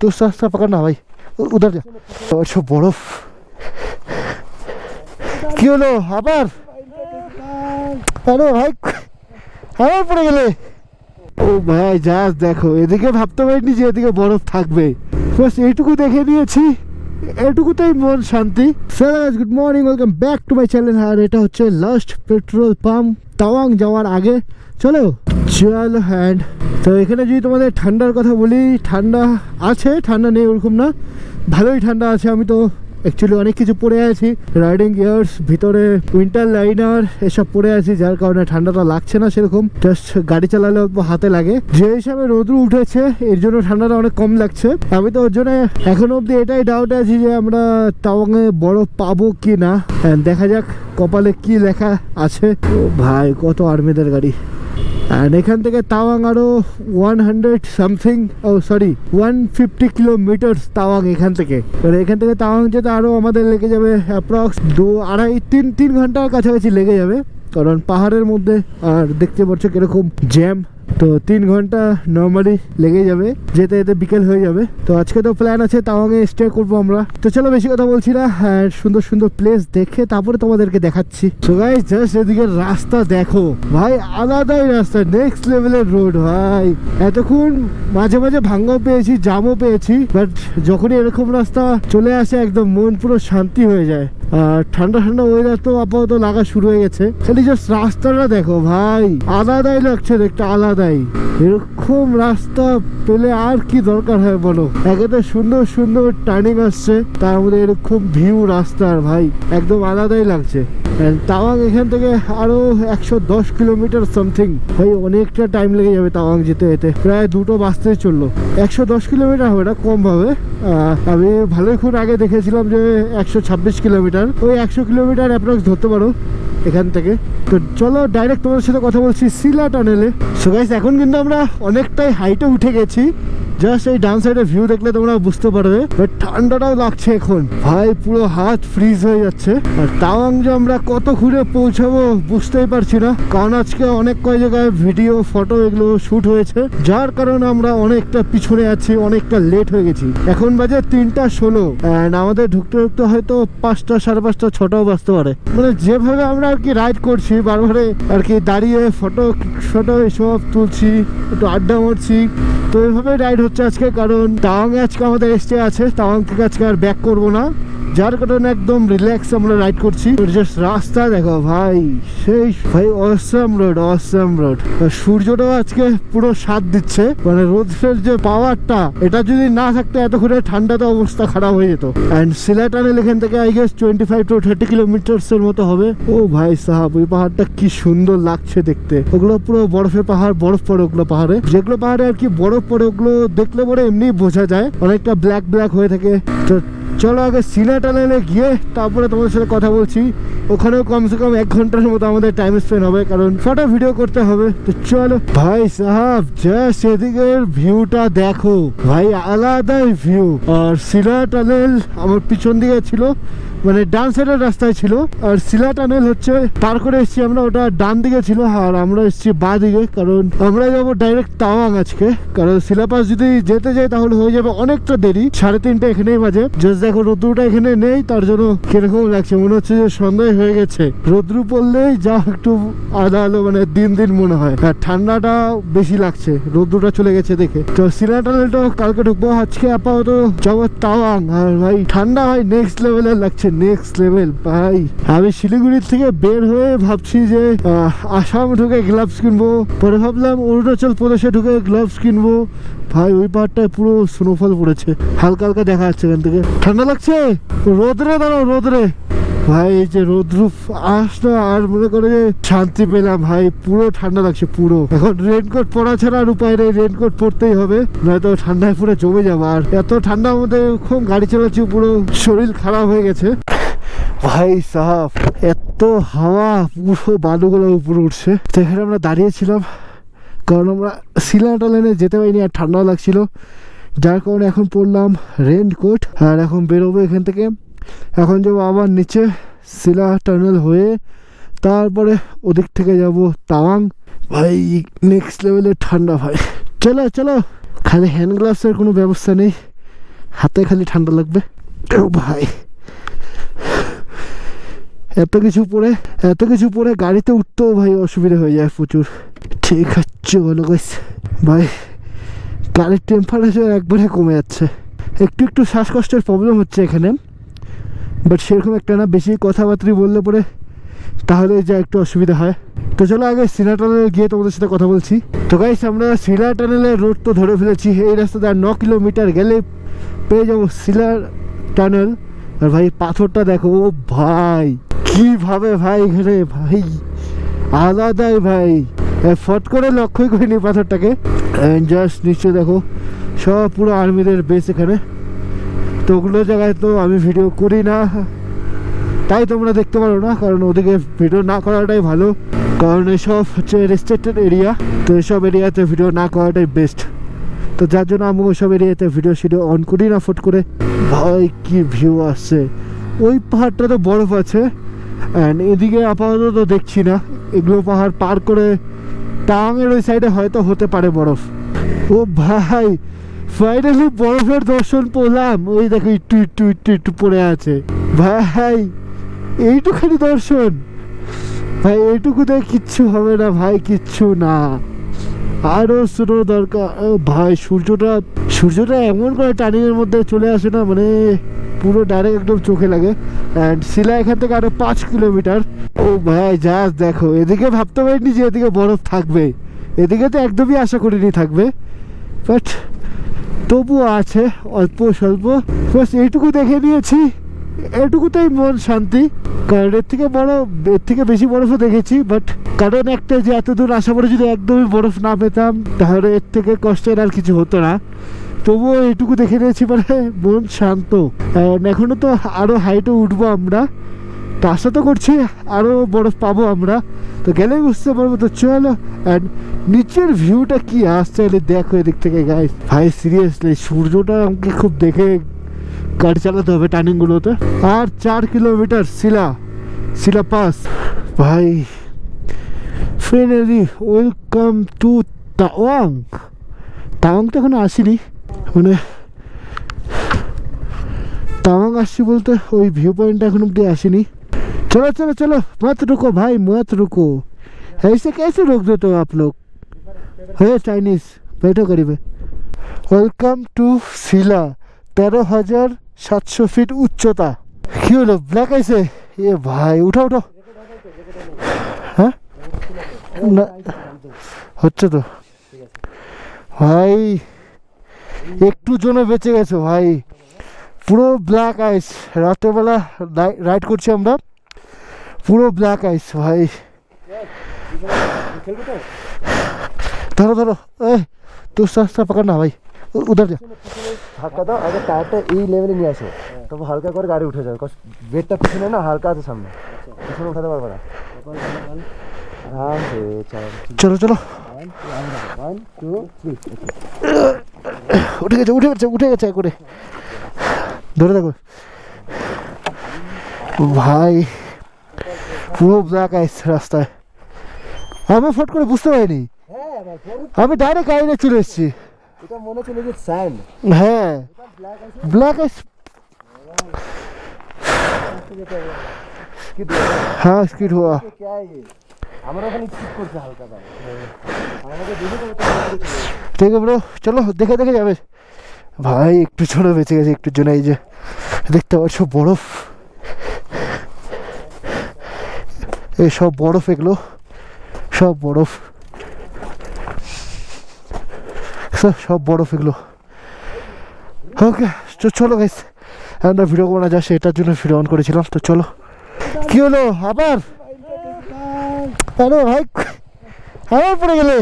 तू रास्ता पकड़ना भाई उ- उधर जा और सब বরফ কি হলো আবার আরে ভাই আবার পড়ে গেলে ও ভাই জাস্ট দেখো এদিকে ভাবতে পারিনি যে এদিকে বরফ থাকবে বাস এইটুকু দেখে নিয়েছি এটুকুতেই মন শান্তি। Sir good morning welcome back to my channel আর এটা হচ্ছে লাস্ট পেট্রোল পাম্প তাওয়াং যাওয়ার আগে। চলো, চল হ্যান্ড তো এখানে যদি তোমাদের ঠান্ডার কথা বলি, ঠান্ডা আছে, ঠান্ডা নেই ওরকম না। ভালোই ঠান্ডা আছে, আমি তো অ্যাকচুয়ালি অনেক কিছু পরে আছি। রাইডিং গিয়ার্স ভিতরে উইন্টার লাইনার এসব পরে আছি, যার কারণে ঠান্ডাটা লাগছে না সেরকম। জাস্ট গাড়ি চালালে অল্প হাতে লাগে। যে হিসাবে রোদ্রু উঠেছে, এর জন্য ঠান্ডাটা অনেক কম লাগছে। আমি তো ওর জন্য এখনও অবধি এটাই ডাউট আছি যে আমরা তাওয়াংয়ে বরফ পাবো কি না দেখা যাক কপালে কি লেখা আছে। ও ভাই, কত আর্মিদের গাড়ি। অ্যান্ড এখান থেকে তাওয়াং আরও one hundred something oh sorry one fifty kilometre Tawang এখান থেকে। এবার এখান থেকে তাওয়াং যেতে আরও আমাদের লেগে যাবে অ্যাপ্রক্স দু আড়াই, তিন তিন ঘণ্টার কাছাকাছি লেগে যাবে। কারণ পাহাড়ের মধ্যে আর দেখতে পাচ্ছ কীরকম জ্যাম তো তিন ঘণ্টা নর্মালি লেগে যাবে, যেতে যেতে বিকেল হয়ে যাবে। তো আজকে তো প্ল্যান আছে তাওয়াংয়ে স্টে করব আমরা। তো চলো বেশি কথা বলছি না, আর সুন্দর সুন্দর প্লেস দেখে তারপরে তোমাদেরকে দেখাচ্ছি। তো গাইস জাস্ট এদিকে রাস্তা দেখো। ভাই, আলাদাই রাস্তা নেক্সট লেভেলের রোড ভাই। এতক্ষণ মাঝে মাঝে ভাঙ্গাও পেয়েছি জামও পেয়েছি বাট যখনই এরকম রাস্তা চলে আসে, একদম মন পুরো শান্তি হয়ে যায়। আর ঠান্ডা ঠান্ডা ওয়েদার তো আপাতত লাগা শুরু হয়ে গেছে। খালি জাস্ট রাস্তাটা দেখো, ভাই। আলাদাই লাগছে দেখতে আলাদাই এরকম রাস্তা পেলে আর কি দরকার হয় বলো? একেতে সুন্দর সুন্দর টার্নিং আসছে, তার মধ্যে এরকম ভিউ রাস্তার ভাই, একদম আলাদাই লাগছে। তাওয়াং এখান থেকে আরও একশো দশ কিলোমিটার সামথিং ভাই অনেকটা টাইম লেগে যাবে তাওয়াং যেতে যেতে। প্রায় দুটো বাসতেই চলল। একশো দশ কিলোমিটার হবে না, কম হবে। আমি ভালোক্ষণ আগে দেখেছিলাম যে একশো ছাব্বিশ কিলোমিটার। ওই একশো কিলোমিটার অ্যাপ্রক্স ধরতে পারো। এখান থেকে। তো চলো ডাইরেক্ট তোমাদের সাথে কথা বলছি সিলা টানেলে সো গাইস এখন কিন্তু আমরা অনেকটাই হাইটে উঠে গেছি। জাস্ট এই ডান সাইডে ভিউ দেখলে তোমরা বুঝতে পারবে বাট ঠান্ডাটাও লাগছে এখন। ভাই, পুরো হাত ফ্রিজ হয়ে যাচ্ছে। আর তাওয়াং যে আমরা কত ঘুরে পৌঁছাবো বুঝতেই পারছি না। কারণ আজকে অনেক কয় জায়গায় ভিডিও ফটো এগুলো শুট হয়েছে। যার কারণে আমরা অনেকটা পিছনে আছি, অনেকটা লেট হয়ে গেছি। এখন বাজে তিনটা ষোলো অ্যান্ড আমাদের ঢুকতে ঢুকতে হয়তো পাঁচটা, সাড়ে পাঁচটা, ছটাও বাজতে পারে। মানে যেভাবে আমরা আর কি রাইড করছি, বারবারে আর কি দাঁড়িয়ে ফটো ফটো এসব তুলছি, একটু আড্ডা মারছি তো এইভাবে রাইড হচ্ছে আজকে, কারণ তাওয়াং আজকে আমাদের এসছে আছে। তাওয়াং থেকে আজকে আর ব্যাক করব না। যার কারণে একদম রিল্যাক্স আমরা রাইড করছি। জাস্ট রাস্তা দেখো ভাই, সেই ভাই অসাম রোড অসাম রোড সূর্যটাও আজকে পুরো সাথ দিচ্ছে মানে রোদের যে পাওয়ারটা এটা যদি না থাকতো এতক্ষণে ঠান্ডাতে অবস্থা খারাপ হয়ে যেত। অ্যান্ড সিলেটানেল এখান থেকে I guess twenty five to thirty kilometres এর মতো হবে। ও ভাই সাহাব, ওই পাহাড়টা কি সুন্দর লাগছে দেখতে। ওগুলো পুরো বরফের পাহাড়, বরফ পড়ে ওগুলো পাহাড়ে। যেগুলো পাহাড়ে আর কি বরফ পড়ে, ওগুলো দেখলে পরে এমনি বোঝা যায়। অনেকটা ব্ল্যাক ব্ল্যাক হয়ে থাকে। চলো আগে সিনা টানেলে গিয়ে তারপরে তোমাদের সাথে কথা বলছি। ওখানেও কমসে কম এক ঘণ্টার মতো আমাদের টাইম স্পেন্ড হবে, কারণ ফটো ভিডিও করতে হবে। তো চলো। ভাই সাহাব জাস্ট সেদিকের ভিউটা দেখো। ভাই আলাদাই ভিউ আর সিলা টানেল আমার পিছন দিকে ছিল মানে ডান সাইডের রাস্তায় ছিল, আর সিলা টানেল হচ্ছে, পার করে এসেছি আমরা, ওটা ডান দিকে ছিল, আর আমরা এসেছি বা দিকে, কারণ আমরা যাব ডাইরেক্ট তাওয়াং আজকে, কারণ সিলাপাস যদি যেতে যাই তাহলে হয়ে যাবে অনেকটা দেরি, সাড়ে তিনটে এখানেই বাজে। জাস্ট দেখো রোদ্রুটা এখানে নেই, তার জন্য কীরকম লাগছে, মনে হচ্ছে যে সন্ধ্যা হয়ে গেছে। রোদ্রু পড়লেই যা একটু আদা আলো মানে দিন দিন মনে হয়, আর ঠান্ডাটা বেশি লাগছে, রোদ্রুটা চলে গেছে দেখে। তো সিলা টানেলটা কালকে ঢুকবো, আজকে আপাতত যাব তাওয়াং, আর ভাই, ঠান্ডা হয় নেক্সট লেভেলের লাগছে। নেক্সট লেভেল ভাই। আমি শিলিগুড়ির থেকে বের হয়ে ভাবছি যে আসাম ঢুকে গ্লাভস কিনবো। পরে ভাবলাম অরুণাচল প্রদেশে ঢুকে গ্লাভস কিনবো। ভাই, ওই পাহাড়টায় পুরো স্নোফল পড়েছে। হালকা হালকা দেখা যাচ্ছে এখান থেকে। ঠান্ডা লাগছে? রোদরে দাঁড়াও, রোদরে। ভাই, এই যে রোদ্রুপ আসলো, আর মনে করে যে শান্তি পেলাম, ভাই, পুরো ঠান্ডা লাগছে, পুরো। এখন রেনকোট পরা ছাড়া আর উপায় নেই রেনকোট পরতেই হবে, নয়তো ঠান্ডায় পুরো জমে যাব। আর এত ঠান্ডার মধ্যে খুব গাড়ি চালাচ্ছি, পুরো শরীর খারাপ হয়ে গেছে। ভাই, সাহাব, এত হাওয়া, পুরো বালুগুলো উপরে উঠছে। তো এখানে আমরা দাঁড়িয়েছিলাম, কারণ আমরা সিলাটা লাইনে যেতে পারিনি, আর ঠান্ডাও লাগছিল। যার কারণে এখন পরলাম রেনকোট আর এখন বেরোবো এখান থেকে। এখন যাব আবার নিচে শিলা টানেল হয়ে তারপরে ওদিক থেকে যাব তাওয়াং। ভাই নেক্সট লেভেলের ঠান্ডা ভাই। চলো চলো। খালি হ্যান্ড গ্লাভসের কোনো ব্যবস্থা নেই। হাতে খালি ঠান্ডা লাগবে। ভাই। এত কিছু পরে, এত কিছু পরে গাড়িতে উঠতেও ভাই অসুবিধা হয়ে যায় প্রচুর। ঠিক আছে বলো গাইস ভাই, গাড়ির টেম্পারেচার একবারে কমে যাচ্ছে। একটু একটু শ্বাসকষ্টের প্রবলেম হচ্ছে এখানে। বাট সেরকম একটা না, বেশি কথাবার্তা বললে পরে তাহলে যা একটু অসুবিধা হয়। তো চলো আগে সিনা টানেলে গিয়ে তোমাদের সাথে কথা বলছি। তো গাইস আমরা সিলা টানেলের রোড তো ধরে ফেলেছি। এই রাস্তাতে আর ন কিলোমিটার গেলে পেয়ে যাব সিলা টানেল আর ভাই, পাথরটা দেখো, ও ভাই, কীভাবে ভাই এখানে ভাই, আলাদাই ভাই। ফট করে লক্ষ্যই করিনি পাথরটাকে। জাস্ট নিশ্চয় দেখো, সব পুরো আর্মিদের বেস এখানে। তো ওগুলো জায়গায় তো আমি ভিডিও করি না। তাই তোমরা দেখতে পারো না, কারণ ওদিকে ভিডিও না করাটাই ভালো। কারণ এসব হচ্ছে রেস্ট্রিক্টেড এরিয়া তো এসব এরিয়াতে ভিডিও না করাটাই বেস্ট তো যার জন্য আমি ওইসব এরিয়াতে ভিডিও শিডিও অন করি না ফট করে। ভাই, কি ভিউ আসছে। ওই পাহাড়টা তো বরফ আছে অ্যান্ড এদিকে আপাতত তো দেখছি না। এগুলো পাহাড় পার করে টাঙের ওই সাইডে হয়তো হতে পারে বরফ। ও ভাই ফাইনালি বরফের দর্শন পেলাম। ওই দেখো, একটু একটু একটু একটু পড়ে আছে। ভাই, এইটুখানি দর্শন? ভাই এইটুকুতে কিচ্ছু হবে না, ভাই, কিচ্ছু না। আরও শুরু দরকার। ভাই, সূর্যটা সূর্যটা এমন করে টার্নিংয়ের মধ্যে চলে আসে না মানে পুরো ডাইরেক্ট একদম চোখে লাগে। অ্যান্ড শিলা এখান থেকে আরও পাঁচ কিলোমিটার। ও ভাই জাস্ট দেখো, এদিকে ভাবতে পারিনি যে এদিকে বরফ থাকবে। এদিকে তো একদমই আশা করিনি থাকবে। বাট তবুও আছে অল্প স্বল্প। বাস এইটুকু দেখে নিয়েছি। এটুকুতেই মন শান্তি। কারণ এর থেকে বড়, এর থেকে বেশি বরফও দেখেছি বাট কারণ একটা যে এত দূর আসা পরে যদি একদমই বরফ না পেতাম, তাহলে এর থেকে কষ্টের আর কিছু হতো না। তবুও এইটুকু দেখে নিয়েছি মানে মন শান্ত। And এখনও তো আরও হাইটে উঠবো আমরা। তো আশা তো করছি আরও বরফ পাবো আমরা। তো গেলেই বুঝতে পারব। তো চলো অ্যান্ড নিচের ভিউটা কি আসছে এলে দেখো এদিক থেকে গাই ভাই সিরিয়াসলি সূর্যটা আমাকে খুব দেখে গাড়ি চালাতে হবে টার্নিংগুলোতে। আর চার কিলোমিটার শিলা শিলা পাস। ভাই finally welcome to Tawang Tawang তো এখনও আসিনি মানে তাওয়াং আসছি বলতে ওই ভিউ পয়েন্টটা এখন অব্দি আসেনি। चलो चलो चलो मत रुको भाई मत रुको ऐसे कैसे रोक देते हो आप लोग है चाइनीज बैठो करीब ওয়েলকাম টু শিলা তেরো হাজার সাতশো ফিট উচ্চতা কি হলো ব্ল্যাক আইসে এ ভাই উঠো উঠো হ্যাঁ না হচ্ছে তো ভাই একটু জন্য বেঁচে গেছো ভাই পুরো ব্ল্যাক আইস রাত্রেবেলা রাইড করছি আমরা পুরো ব্ল্যাক আইস ভাই। ধরো ধরো। এ তুই রাস্তা পাকা না ভাই। উধার যা। ধাক্কা দাও আগে টায়ারটা এই লেভেলে নিয়ে আসো। তবে হালকা করে গাড়ি উঠে যাবে বেডটা পিছনে না হালকা আছে সামনে। পিছনে উঠাতে পারবে না। চলো চলো। উঠে গেছে উঠে গেছে উঠে গেছে করে ধরে দেখো ভাই। পুরো ব্ল্যাক আইস রাস্তায়। আমি ফট করে বুঝতে পারিনি। আমি ডাইরেক্ট গাড়িতে চলে এসেছি। হ্যাঁ। ব্ল্যাক আইস হ্যাঁ স্কিড হওয়া। ঠিক আছে ব্রো চলো দেখে দেখে যাবে। ভাই একটু ছোট বেঁচে গেছে একটু জন্য এই যে। দেখতে পাচ্ছ বরফ। এই সব বরফ এগুলো, সব বরফ। সব বরফ এগুলো। ওকে তো চলো গাইস আমরা ভিডিও বানা যা সেটার জন্য ভিডিও অন করেছিলাম, তো চলো। কি হলো? আবার? হ্যালো ভাই, আবার পড়ে গেলে?